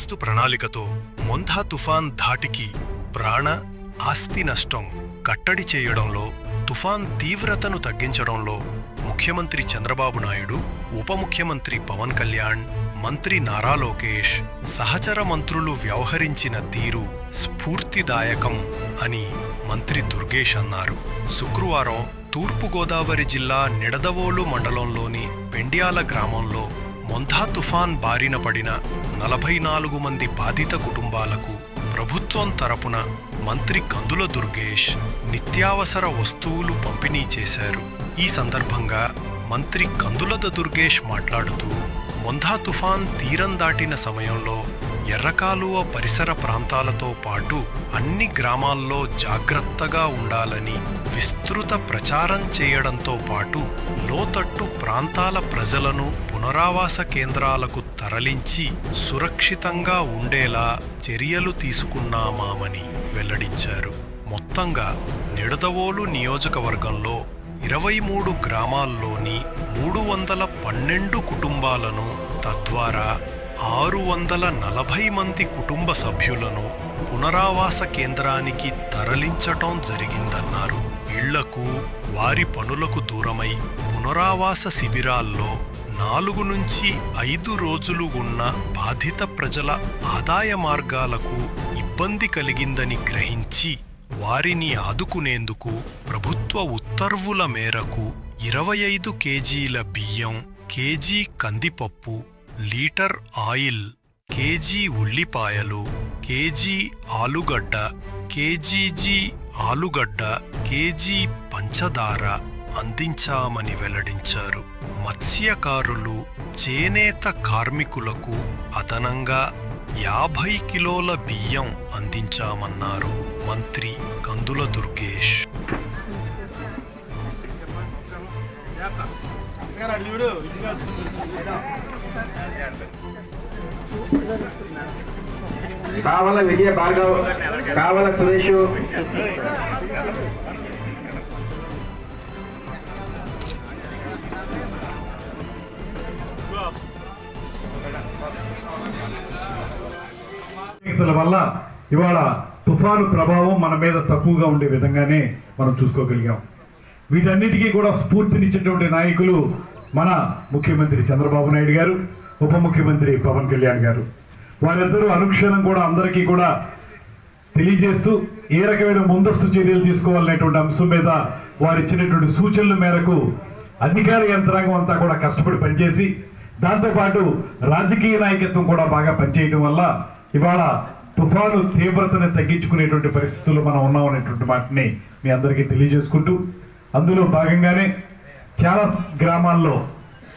ముందస్తు ప్రణాళికతో మొంధా తుఫాన్ ధాటికి ప్రాణ ఆస్తి నష్టం కట్టడి చేయడంలో తుఫాన్ తీవ్రతను తగ్గించడంలో ముఖ్యమంత్రి చంద్రబాబు నాయుడు ఉప ముఖ్యమంత్రి పవన్ కళ్యాణ్ మంత్రి నారా లోకేష్ సహచర మంత్రులు వ్యవహరించిన తీరు స్ఫూర్తిదాయకం అని మంత్రి దుర్గేష్ అన్నారు. శుక్రవారం తూర్పుగోదావరి జిల్లా నిడదవోలు మండలంలోని పెండ్యాల గ్రామంలో మొంధా తుఫాన్ బారిన పడిన నలభై నాలుగు మంది బాధిత కుటుంబాలకు ప్రభుత్వం తరపున మంత్రి కందుల దుర్గేష్ నిత్యావసర వస్తువులు పంపిణీ చేశారు. ఈ సందర్భంగా మంత్రి కందులద దుర్గేష్ మాట్లాడుతూ మొంధా తుఫాన్ తీరం దాటిన సమయంలో ఎర్రకాలువ పరిసర ప్రాంతాలతో పాటు అన్ని గ్రామాల్లో జాగ్రత్తగా ఉండాలని విస్తృత ప్రచారం చేయడంతో పాటు లోతట్టు ప్రాంతాల ప్రజలను పునరావాస కేంద్రాలకు తరలించి సురక్షితంగా ఉండేలా చర్యలు తీసుకున్నామామని వెల్లడించారు. మొత్తంగా నిడదవోలు నియోజకవర్గంలో ఇరవై మూడు గ్రామాల్లోని మూడు వందల పన్నెండు కుటుంబాలను తద్వారా ఆరు వందల నలభై మంది కుటుంబ సభ్యులను పునరావాస కేంద్రానికి తరలించటం జరిగిందన్నారు. ఇళ్ళకు వారి పనులకు దూరమై పునరావాస శిబిరాల్లో నాలుగు నుంచి ఐదు రోజులు ఉన్న బాధిత ప్రజల ఆదాయ మార్గాలకు ఇబ్బంది కలిగిందని గ్రహించి వారిని ఆదుకునేందుకు ప్రభుత్వ ఉత్తర్వుల మేరకు ఇరవై ఐదు కేజీల బియ్యం కేజీ కందిపప్పు లీటర్ ఆయిల్ కేజీ ఉల్లిపాయలు కేజీ ఆలుగడ్డ కేజీజీ ఆలుగడ్డ కేజీ పంచదార అందించామని వెల్లడించారు మత్స్యకారులు చేనేత కార్మికులకు అదనంగా యాభై కిలోల బియ్యం అందించామన్నారు మంత్రి కందుల దుర్గేష్ కావల విజయ భార్గవ్ కావల సురేష్. వల్ల ఇవాళ తుఫాను ప్రభావం మన మీద తక్కువగా ఉండే విధంగానే మనం చూసుకోగలిగాం. వీటన్నిటికీ కూడా స్ఫూర్తినిచ్చేటువంటి నాయకులు మన ముఖ్యమంత్రి చంద్రబాబు నాయుడు గారు. ఉప ముఖ్యమంత్రి పవన్ కళ్యాణ్ గారు. వారిద్దరూ అనుక్షణం కూడా అందరికీ కూడా తెలియజేస్తూ ఏ రకమైన ముందస్తు చర్యలు తీసుకోవాలనేటువంటి అంశం మీద వారు ఇచ్చినటువంటి సూచనల మేరకు అధికార యంత్రాంగం అంతా కూడా కష్టపడి పనిచేసి దాంతోపాటు రాజకీయ నాయకత్వం కూడా బాగా పనిచేయడం వల్ల ఇవాళ తుఫాను తీవ్రతను తగ్గించుకునేటువంటి పరిస్థితుల్లో మనం ఉన్నాం అనేటువంటి మాటని మీ అందరికీ తెలియజేసుకుంటూ అందులో భాగంగానే చాలా గ్రామాల్లో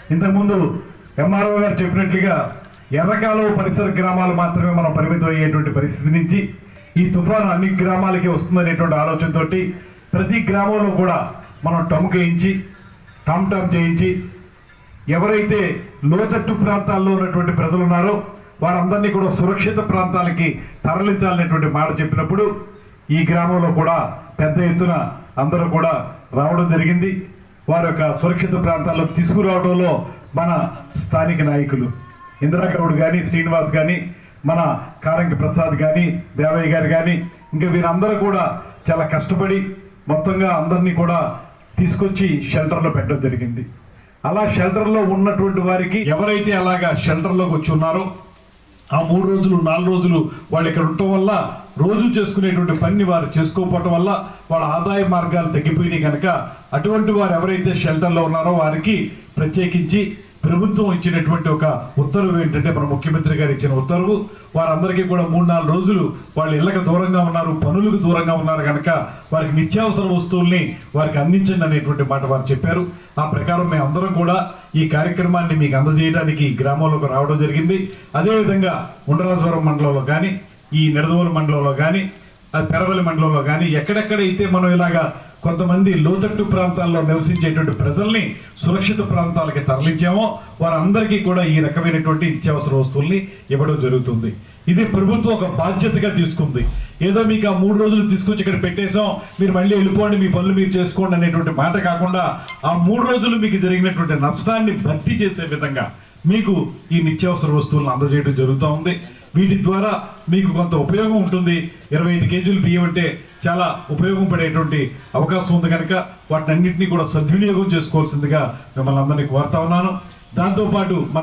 ఇంతకుముందు ఎంఆర్ఓ గారు చెప్పినట్లుగా ఎర్రకాలువ పరిసర గ్రామాలు మాత్రమే మనం పరిమితం అయ్యేటువంటి పరిస్థితి నుంచి ఈ తుఫాను అన్ని గ్రామాలకి వస్తుందనేటువంటి ఆలోచనతో ప్రతి గ్రామంలో కూడా మనం టముక్ వేయించి టామ్ టామ్ చేయించి ఎవరైతే లోతట్టు ప్రాంతాల్లో ఉన్నటువంటి ప్రజలు ఉన్నారో వారందరినీ కూడా సురక్షిత ప్రాంతాలకి తరలించాలనేటువంటి మాట చెప్పినప్పుడు ఈ గ్రామంలో కూడా పెద్ద ఎత్తున అందరూ కూడా రావడం జరిగింది. వారి యొక్క సురక్షిత ప్రాంతాల్లో తీసుకురావడంలో మన స్థానిక నాయకులు ఇందిరాగౌడ్ కానీ శ్రీనివాస్ కానీ మన కారంకి ప్రసాద్ కానీ దేవయ్య గారు కానీ ఇంకా వీరందరూ కూడా చాలా కష్టపడి మొత్తంగా అందరినీ కూడా తీసుకొచ్చి షెల్టర్లో పెట్టడం జరిగింది. అలా షెల్టర్లో ఉన్నటువంటి వారికి ఎవరైతే అలాగా షెల్టర్లోకి వచ్చి ఉన్నారో ఆ మూడు రోజులు నాలుగు రోజులు వాళ్ళు ఇక్కడ ఉండటం వల్ల రోజు చేసుకునేటువంటి పని వారు చేసుకోకపోవటం వల్ల వాళ్ళ ఆదాయ మార్గాలు తగ్గిపోయినాయి కనుక అటువంటి వారు ఎవరైతే షెల్టర్లో ఉన్నారో వారికి ప్రత్యేకించి ప్రభుత్వం ఇచ్చినటువంటి ఒక ఉత్తర్వు ఏంటంటే మన ముఖ్యమంత్రి గారు ఇచ్చిన ఉత్తర్వు వారందరికీ కూడా మూడు నాలుగు రోజులు వాళ్ళు ఇళ్ళకి దూరంగా ఉన్నారు పనులకు దూరంగా ఉన్నారు కనుక వారికి నిత్యావసర వస్తువుల్ని వారికి అందించండి అనేటువంటి మాట వారు చెప్పారు. ఆ ప్రకారం మేము అందరం కూడా ఈ కార్యక్రమాన్ని మీకు అందజేయడానికి గ్రామంలోకి రావడం జరిగింది. అదేవిధంగా ఉండరాజవరం మండలంలో కానీ ఈ నిడదవోలు మండలంలో కానీ పెరవలి మండలంలో కానీ ఎక్కడెక్కడైతే మనం ఇలాగా కొంతమంది లోతట్టు ప్రాంతాల్లో నివసించేటువంటి ప్రజల్ని సురక్షిత ప్రాంతాలకి తరలించామో వారందరికీ కూడా ఈ రకమైనటువంటి నిత్యావసర వస్తువుల్ని ఇవ్వడం జరుగుతుంది. ఇది ప్రభుత్వం ఒక బాధ్యతగా తీసుకుంది. ఏదో మీకు ఆ మూడు రోజులు తీసుకొచ్చి ఇక్కడ పెట్టేసాం మీరు మళ్ళీ వెళ్ళిపోండి మీ పనులు మీరు చేసుకోండి అనేటువంటి మాట కాకుండా ఆ మూడు రోజులు మీకు జరిగినటువంటి నష్టాన్ని భర్తీ చేసే విధంగా మీకు ఈ నిత్యావసర వస్తువులను అందజేయడం జరుగుతూ ఉంది. వీటి ద్వారా మీకు కొంత ఉపయోగం ఉంటుంది. ఇరవై ఐదు కేజీలు బియ్యం అంటే చాలా ఉపయోగం పడేటువంటి అవకాశం ఉంది కనుక వాటినన్నింటినీ కూడా సద్వినియోగం చేసుకోవాల్సిందిగా మిమ్మల్ని అందరినీ కోరుతా ఉన్నాను. దాంతోపాటు మన